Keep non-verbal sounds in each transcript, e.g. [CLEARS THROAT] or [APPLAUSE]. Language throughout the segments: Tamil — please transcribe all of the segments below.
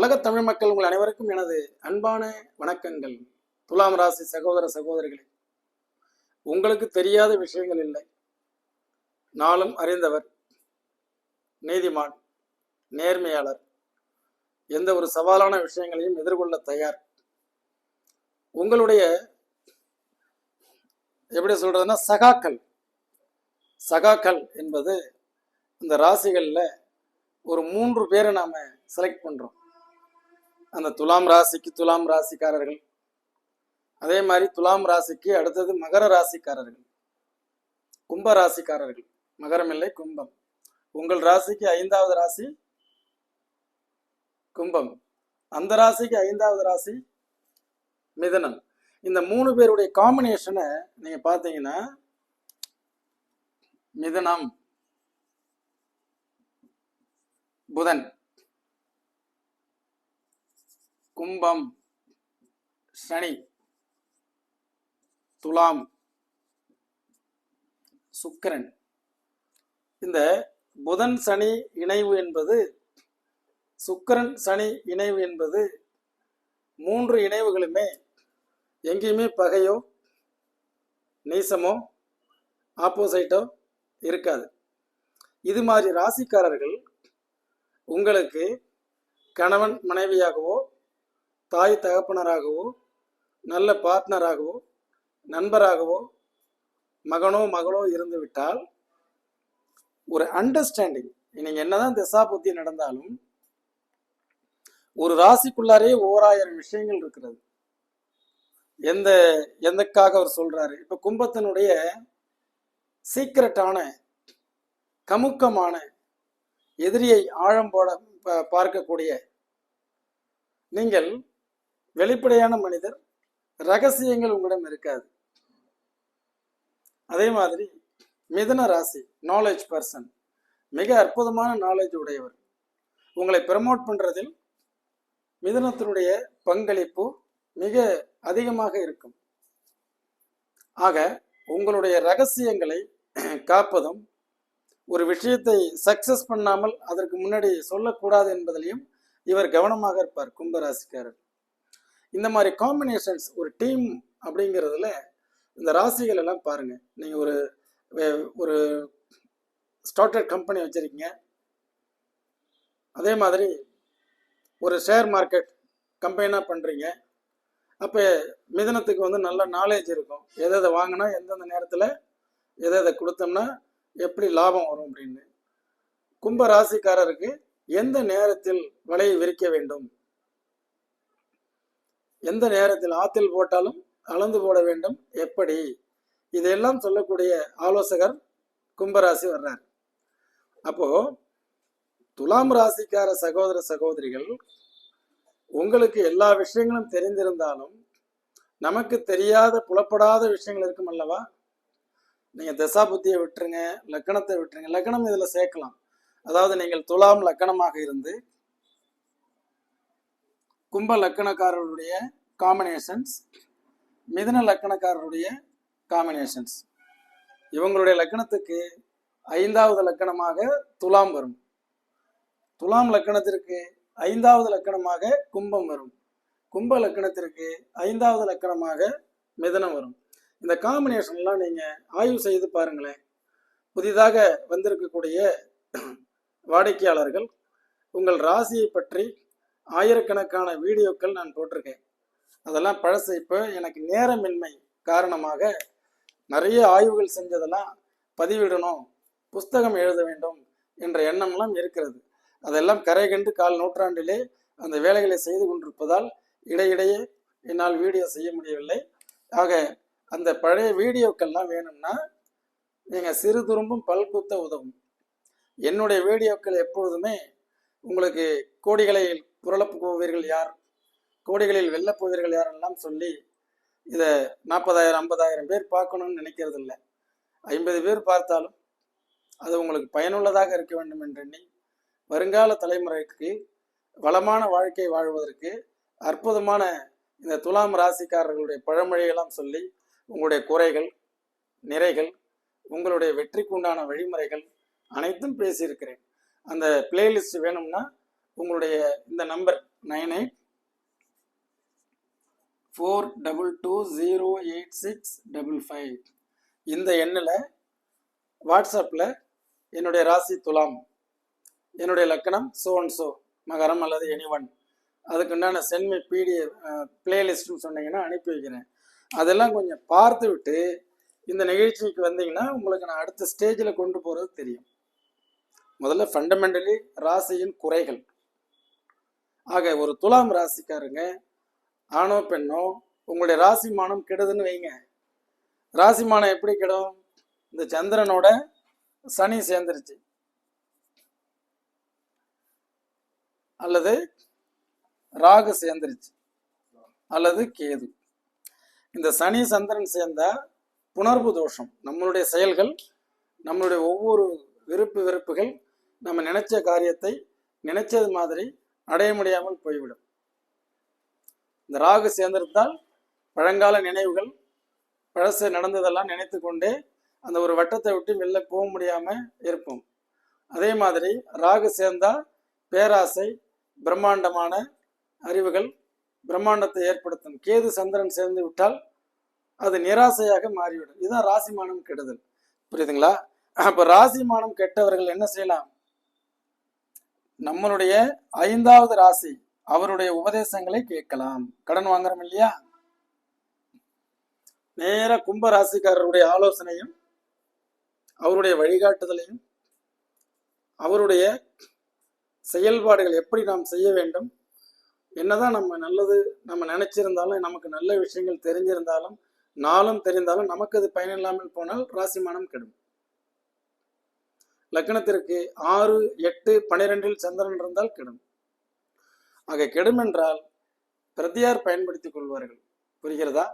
உலகத் தமிழ் மக்கள் உங்கள் அனைவருக்கும் எனது அன்பான வணக்கங்கள். துலாம் ராசி சகோதர சகோதரிகளே உங்களுக்கு தெரியாத விஷயங்கள் இல்லை. நாளும் அறிந்தவர் நீதிமான் நேர்மையாளர் எந்த ஒரு சவாலான விஷயங்களையும் எதிர்கொள்ள தயார். உங்களுடைய எப்படி சொல்றதுன்னா சகாக்கள். சகாக்கள் என்பது இந்த ராசிகளில் ஒரு மூன்று பேரை நாம செலக்ட் பண்றோம். அந்த துலாம் ராசிக்கு துலாம் ராசிக்காரர்கள். அதே மாதிரி துலாம் ராசிக்கு அடுத்தது மகர ராசிக்காரர்கள். கும்ப ராசிக்காரர்கள். மகரம் இல்லை கும்பம். உங்கள் ராசிக்கு ஐந்தாவது ராசி? கும்பம். அந்த ராசிக்கு ஐந்தாவது ராசி? மிதனம். இந்த மூணு பேருடைய காம்பினேஷனை நீங்க பார்த்தீங்கன்னா மிதனம் புதன். கும்பம் சனி துலாம் சுக்கரன். இந்த புதன் சனி இணைவு என்பது சுக்கரன் சனி இணைவு என்பது மூன்று இணைவுகளுமே எங்கேயுமே பகையோ நீசமோ ஆப்போசைட்டோ இருக்காது. இது மாதிரி ராசிக்காரர்கள் உங்களுக்கு கணவன் மனைவியாகவோ தாய் தகப்பனராகவோ நல்ல பார்ட்னராகவோ நண்பராகவோ மகனோ மகளோ இருந்து விட்டால் ஒரு அண்டர்ஸ்டாண்டிங் நீங்க என்னதான் திசா புத்தி நடந்தாலும் ஒரு ராசிக்குள்ளாரே ஓராயிரம் விஷயங்கள் இருக்கிறது. எந்த எந்தக்காக அவர் சொல்றாரு? இப்ப கும்பத்தினுடைய சீக்கிரட்டான கமுக்கமான எதிரியை ஆழம் போட ப- பார்க்கக்கூடிய நீங்கள் வெளிப்படையான மனிதர் ரகசியங்கள் உங்களிடம் இருக்காது. அதே மாதிரி மிதன ராசி நாலேஜ் பர்சன் மிக அற்புதமான நாலேஜ் உடையவர். உங்களை ப்ரமோட் பண்ணுறதில் மிதனத்தினுடைய பங்களிப்பு மிக அதிகமாக இருக்கும். ஆக உங்களுடைய ரகசியங்களை காப்பதும் ஒரு விஷயத்தை சக்சஸ் பண்ணாமல் அதற்கு முன்னாடி சொல்லக்கூடாது என்பதிலையும் இவர் கவனமாக இருப்பார் கும்பராசிக்காரர். இந்த மாதிரி காம்பினேஷன்ஸ் ஒரு டீம் அப்படிங்கிறதுல இந்த ராசிகள் எல்லாம் பாருங்க. நீங்க ஒரு ஒரு ஸ்டார்டட் கம்பெனி வச்சிருக்கீங்க. அதே மாதிரி ஒரு ஷேர் மார்க்கெட் கம்பெனியாக பண்ணுறீங்க அப்போ மிதனத்துக்கு வந்து நல்ல நாலேஜ் இருக்கும். எதை எதை வாங்கினா எந்தெந்த நேரத்தில் எதை எதை கொடுத்தோம்னா எப்படி லாபம் வரும் அப்படின்னு. கும்ப ராசிக்காரருக்கு எந்த நேரத்தில் வலையை விரிக்க வேண்டும்? எந்த நேரத்தில் ஆத்தில் போட்டாலும் அளந்து போட வேண்டும். எப்படி? இதையெல்லாம் சொல்லக்கூடிய ஆலோசகர் கும்பராசி வர்றார். அப்போ துலாம் ராசிக்கார சகோதர சகோதரிகள் உங்களுக்கு எல்லா விஷயங்களும் தெரிந்திருந்தாலும் நமக்கு தெரியாத புலப்படாத விஷயங்கள் இருக்கும் அல்லவா? நீங்க தசா புத்தியை விட்டுருங்க லக்கணத்தை விட்டுருங்க. லக்கணம் இதுல சேர்க்கலாம். அதாவது நீங்கள் துலாம் லக்கணமாக இருந்து கும்ப லக்கணக்காரருடைய காம்பினேஷன்ஸ் மிதன லக்கணக்காரருடைய காம்பினேஷன்ஸ் இவங்களுடைய லக்கணத்துக்கு ஐந்தாவது லக்கணமாக துலாம் வரும். துலாம் லக்கணத்திற்கு ஐந்தாவது லக்கணமாக கும்பம் வரும். கும்ப லக்கணத்திற்கு ஐந்தாவது லக்கணமாக மிதனம் வரும். இந்த காம்பினேஷன்லாம் நீங்கள் ஆய்வு செய்து பாருங்களேன். புதிதாக வந்திருக்கக்கூடிய வாடிக்கையாளர்கள் உங்கள் ராசியை பற்றி ஆயிரக்கணக்கான வீடியோக்கள் நான் போட்டிருக்கேன். அதெல்லாம் பழசு. இப்போ எனக்கு நேரமின்மை காரணமாக நிறைய ஆய்வுகள் செஞ்சதெல்லாம் பதிவிடணும் புஸ்தகம் எழுத வேண்டும் என்ற எண்ணம்லாம் இருக்கிறது. அதெல்லாம் கரை கண்டு கால் நூற்றாண்டிலே அந்த வேலைகளை செய்து கொண்டிருப்பதால் இடையிடையே என்னால் வீடியோ செய்ய முடியவில்லை. ஆக அந்த பழைய வீடியோக்கள்லாம் வேணும்னா நீங்கள் சிறு துரும்பும் பல்குத்த உதவும். என்னுடைய வீடியோக்கள் எப்பொழுதுமே உங்களுக்கு கோடிகளை புரளப் போவீர்கள் யார்? கோடிகளில் வெல்லப் போவீர்கள் யாரெல்லாம் சொல்லி இதை நாற்பதாயிரம் ஐம்பதாயிரம் பேர் பார்க்கணும்னு நினைக்கிறது இல்லை ஐம்பது பேர் பார்த்தாலும் அது உங்களுக்கு பயனுள்ளதாக இருக்க வேண்டும் என்றெண்ணி வருங்கால தலைமுறைக்கு வளமான வாழ்க்கை வாழ்வதற்கு அற்புதமான இந்த துலாம் ராசிக்காரர்களுடைய பழமொழியெல்லாம் சொல்லி உங்களுடைய குறைகள் நிறைகள் உங்களுடைய வெற்றிக்கு உண்டான வழிமுறைகள் அனைத்தும் பேசியிருக்கிறேன். அந்த பிளேலிஸ்ட் வேணும்னா உங்களுடைய இந்த number nine eight four double two zero eight six double five. இந்த எண்ணில் வாட்ஸ்அப்பில் என்னுடைய ராசி துலாம் என்னுடைய லக்கணம் சோ அண்ட் சோ மகரம் அல்லது எனி ஒன் அதுக்கு சென்மி பிடிஎஃப் பிளேலிஸ்ட்னு சொன்னீங்கன்னா அனுப்பி வைக்கிறேன். அதெல்லாம் கொஞ்சம் பார்த்து விட்டு இந்த நிகழ்ச்சிக்கு வந்தீங்கன்னா உங்களுக்கு நான் அடுத்த ஸ்டேஜில் கொண்டு போகிறது தெரியும். முதல்ல ஃபண்டமெண்டலி ராசியின் குறைகள். ஆக ஒரு துலாம் ராசிக்காரங்க ஆணோ பெண்ணோ உங்களுடைய ராசி மானம் கெடுதுன்னு வைங்க. ராசி மானம் எப்படி கெடும்? இந்த சந்திரனோட சனி சேர்ந்துருச்சு. அல்லது ராகு சேர்ந்துருச்சு. அல்லது கேது. இந்த சனி சந்திரன் சேர்ந்தா புணர்வு தோஷம். நம்மளுடைய செயல்கள் நம்மளுடைய ஒவ்வொரு விருப்பு வெறுப்புகள் நம்ம நினைச்ச காரியத்தை நினைச்சது மாதிரி அடைய முடியாமல் போய்விடும். இந்த ராகு சேர்ந்திருந்தால் பழங்கால நினைவுகள் பழசு நடந்ததெல்லாம் நினைத்து கொண்டே அந்த ஒரு வட்டத்தை விட்டு வெளில போக முடியாம இருப்போம் அதே மாதிரி ராகு சேர்ந்தால் பேராசை பிரம்மாண்டமான அறிவுகள் பிரம்மாண்டத்தை ஏற்படுத்தும். கேது சந்திரன் சேர்ந்து விட்டால் அது நிராசையாக மாறிவிடும். இதுதான் ராசிமானம் கெடுதல். புரியுதுங்களா? அப்ப ராசிமானம் கெட்டவர்கள் என்ன செய்யலாம்? நம்மளுடைய ஐந்தாவது ராசி அவருடைய உபதேசங்களை கேட்கலாம். கடன் வாங்குறோம் இல்லையா? நேர கும்ப ராசிக்காரருடைய ஆலோசனையும் அவருடைய வழிகாட்டுதலையும் அவருடைய செயல்பாடுகள் எப்படி நாம் செய்ய வேண்டும் என்னதான் நம்ம நல்லது நம்ம நினைச்சிருந்தாலும் நமக்கு நல்ல விஷயங்கள் தெரிஞ்சிருந்தாலும் நாளும் தெரிந்தாலும் நமக்கு அது பயனில்லாமல் போனால் ராசிமானம் கெடும். லக்னத்திற்கு ஆறு எட்டு பனிரெண்டில் சந்திரன் இருந்தால் கெடும். ஆக கெடும் என்றால் பிரதியார் பயன்படுத்தி கொள்வார்கள். புரிகிறதா?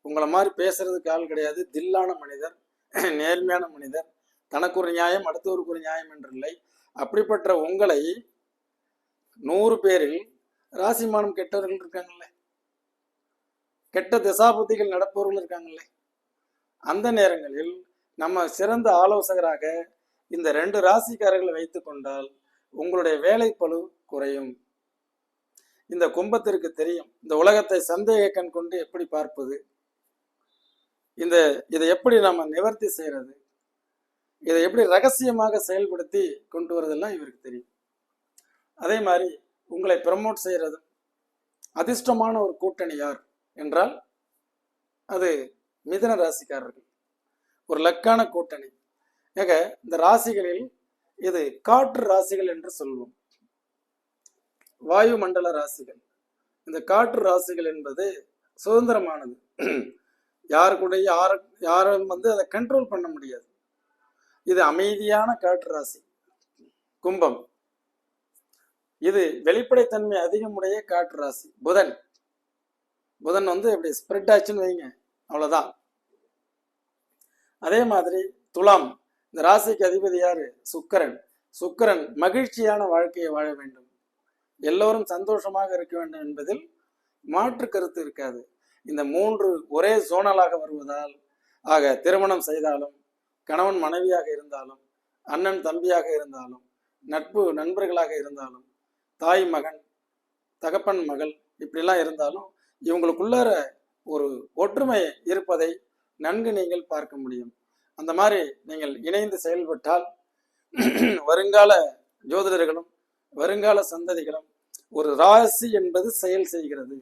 உங்களை மாதிரி பேசுறதுக்கு ஆள் கிடையாது. தில்லான மனிதர் நேர்மையான மனிதர் தனக்கு ஒரு நியாயம் அடுத்தவருக்கு ஒரு நியாயம் என்றில்லை. அப்படிப்பட்ட உங்களை நூறு பேரில் ராசிமானம் கெட்டவர்கள் இருக்காங்கல்ல. கெட்ட திசாபுத்திகள் நடப்பவர்கள் இருக்காங்கல்ல. அந்த நேரங்களில் நம்ம சிறந்த ஆலோசகராக இந்த ரெண்டு ராசிக்காரர்களை வைத்துக் கொண்டால் உங்களுடைய வேலைப்பளு குறையும். இந்த கும்பத்திற்கு தெரியும். இந்த உலகத்தை சந்தேக கண் கொண்டு எப்படி பார்ப்பது? இந்த இதை எப்படி நாம் நிவர்த்தி செய்யறது? இதை எப்படி ரகசியமாக செயல்படுத்தி கொண்டு வரதெல்லாம் இவருக்கு தெரியும். அதே மாதிரி உங்களை ப்ரமோட் செய்யறது அதிர்ஷ்டமான ஒரு கூட்டணி யார் என்றால் அது மிதன ராசிக்காரர்கள். ஒரு லக்கான கூட்டணி. ஏக இந்த ராசிகளில் இது காற்று ராசிகள் என்று சொல்வோம். வாயு மண்டல ராசிகள். இந்த காற்று ராசிகள் என்பது சுதந்திரமானது. யாரு கூட யார யாரும் வந்து அதை கண்ட்ரோல் பண்ண முடியாது. இது அமைதியான காற்று ராசி. கும்பம். இது வெளிப்படைத்தன்மை அதிகமுடைய காற்று ராசி. புதன். புதன் வந்து இப்படி ஸ்ப்ரெட் ஆச்சுன்னு வைங்க. அவ்வளவுதான். அதே மாதிரி துலாம். இந்த ராசிக்கு அதிபதி யாரு? சுக்கரன். சுக்கரன் மகிழ்ச்சியான வாழ்க்கையை வாழ வேண்டும். எல்லோரும் சந்தோஷமாக இருக்க வேண்டும் என்பதில் மாற்று கருத்து இருக்காது. இந்த மூன்று ஒரே சோனலாக வருவதால் ஆக திருமணம் செய்தாலும் கணவன் மனைவியாக இருந்தாலும் அண்ணன் தம்பியாக இருந்தாலும் நட்பு நண்பர்களாக இருந்தாலும் தாய் மகன் தகப்பன் மகள் இப்படிலாம் இருந்தாலும் இவங்களுக்குள்ளார ஒரு ஒற்றுமை இருப்பதை நன்கு நீங்கள் பார்க்க முடியும். அந்த மாதிரி நீங்கள் இணைந்து செயல்பட்டால் [CLEARS THROAT] வருங்கால ஜோதிடர்களும் வருங்கால சந்ததிகளும் ஒரு ராசி என்பது செயல் செய்கிறது.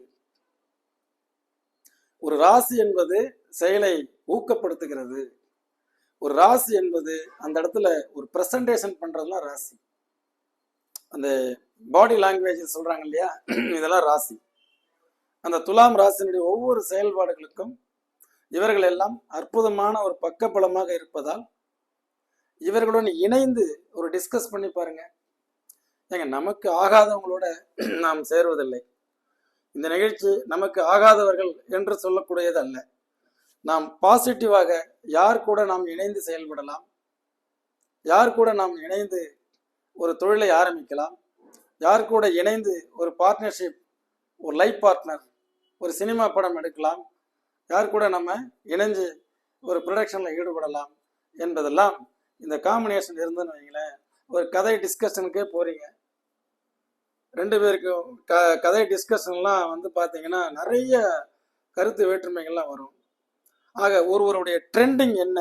ஒரு ராசி என்பது செயலை ஊக்கப்படுத்துகிறது. ஒரு ராசி என்பது அந்த இடத்துல ஒரு ப்ரெசன்டேஷன் பண்ணுறதுலாம் ராசி. அந்த பாடி லாங்குவேஜ் சொல்கிறாங்க இல்லையா? [CLEARS THROAT] இதெல்லாம் ராசி. அந்த துலாம் ராசினுடைய ஒவ்வொரு செயல்பாடுகளுக்கும் இவர்கள் எல்லாம் அற்புதமான ஒரு பக்கபலமாக இருப்பதால் இவர்களுடன் இணைந்து ஒரு டிஸ்கஸ் பண்ணி பாருங்க. ஏங்க நமக்கு ஆகாதவங்களோட [CLEARS THROAT] நாம் சேருவதில்லை. இந்த நிகழ்ச்சி நமக்கு ஆகாதவர்கள் என்று சொல்லக்கூடியது அல்ல. நாம் பாசிட்டிவாக யார் கூட நாம் இணைந்து செயல்படலாம்? யார் கூட நாம் இணைந்து ஒரு தொழிலை ஆரம்பிக்கலாம்? யார் கூட இணைந்து ஒரு பார்ட்னர்ஷிப் ஒரு லைஃப் பார்ட்னர் ஒரு சினிமா படம் எடுக்கலாம்? யார் கூட நம்ம இணைஞ்சு ஒரு ப்ரொடக்ஷனில் ஈடுபடலாம் என்பதெல்லாம் இந்த காம்பினேஷன் இருந்துன்னு வைங்களேன். ஒரு கதை டிஸ்கஷனுக்கே போகிறீங்க ரெண்டு பேருக்கும் க கதை டிஸ்கஷன்லாம் வந்து பார்த்தீங்கன்னா நிறைய கருத்து வேற்றுமைகள்லாம் வரும். ஆக ஒருவருடைய ட்ரெண்டிங் என்ன?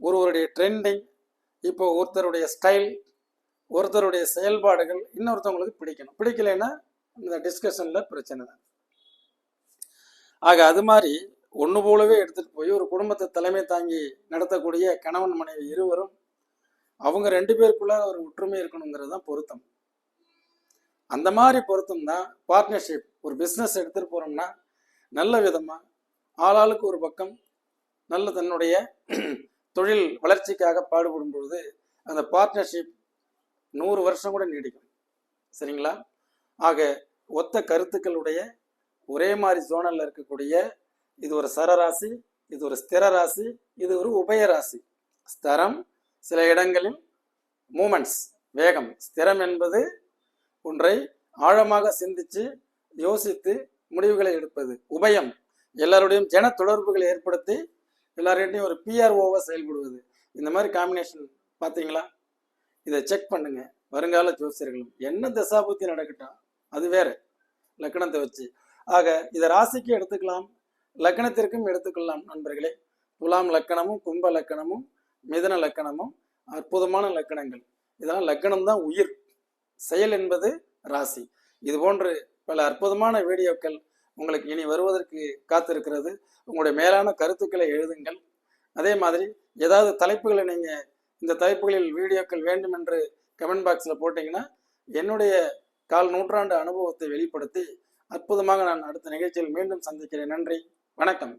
ஒருவருடைய ட்ரெண்டிங் இப்போ ஒருத்தருடைய ஸ்டைல் ஒருத்தருடைய செயல்பாடுகள் இன்னொருத்தவங்களுக்கு பிடிக்கணும். பிடிக்கலைன்னா இந்த டிஸ்கஷனில் பிரச்சனை தான். ஆக அது மாதிரி ஒன்று போலவே எடுத்துகிட்டு போய் ஒரு குடும்பத்தை தலைமை தாங்கி நடத்தக்கூடிய கணவன் மனைவி இருவரும் அவங்க ரெண்டு பேருக்குள்ள ஒரு ஒற்றுமை இருக்கணுங்கிறது தான் பொருத்தம். அந்த மாதிரி பொருத்தம் தான் பார்ட்னர்ஷிப் ஒரு பிஸ்னஸ் எடுத்துகிட்டு போகிறோம்னா நல்ல விதமாக ஆளாளுக்கு ஒரு பக்கம் நல்ல தன்னுடைய தொழில் வளர்ச்சிக்காக பாடுபடும் பொழுது அந்த பார்ட்னர்ஷிப் நூறு வருஷம் கூட நீடிக்கும். சரிங்களா? ஆக ஒத்த கருத்துக்களுடைய ஒரே மாதிரி ஜோனல்ல இருக்கக்கூடிய இது ஒரு சரராசி இது ஒரு ஸ்திர ராசி இது ஒரு உபயராசி ஸ்தரம் சில இடங்களில் மூமெண்ட்ஸ் வேகம். ஸ்திரம் என்பது ஒன்றை ஆழமாக சிந்திச்சு யோசித்து முடிவுகளை எடுப்பது. உபயம். எல்லாருடையும் ஜன தொடர்புகளை ஏற்படுத்தி எல்லார்கிட்டையும் ஒரு பிஆர்ஓவாக செயல்படுவது. இந்த மாதிரி காம்பினேஷன் பார்த்தீங்களா இதை செக் பண்ணுங்க. வருங்கால ஜோசியர்களும். என்ன தசாபுத்தி நடக்கட்டும் அது வேற. லக்கணத்தை வச்சு. ஆக இதை ராசிக்கு எடுத்துக்கலாம் லக்கணத்திற்கும் எடுத்துக்கொள்ளலாம் நண்பர்களே. துலாம் லக்கணமும் கும்ப லக்கணமும் மிதன லக்கணமும் அற்புதமான லக்கணங்கள். இதெல்லாம் லக்கணம் தான் உயிர். செயல் என்பது ராசி. இது போன்று பல அற்புதமான வீடியோக்கள் உங்களுக்கு இனி வருவதற்கு காத்திருக்கிறது. உங்களுடைய மேலான கருத்துக்களை எழுதுங்கள். அதே மாதிரி ஏதாவது தலைப்புகளை நீங்கள் இந்த தலைப்புகளில் வீடியோக்கள் வேண்டும் என்று கமெண்ட் பாக்ஸில் போட்டிங்கன்னா என்னுடைய கால் நூற்றாண்டு அனுபவத்தை வெளிப்படுத்தி அற்புதமாக நான் அடுத்த நிகழ்ச்சியில் மீண்டும் சந்திக்கிறேன். நன்றி. வணக்கம்.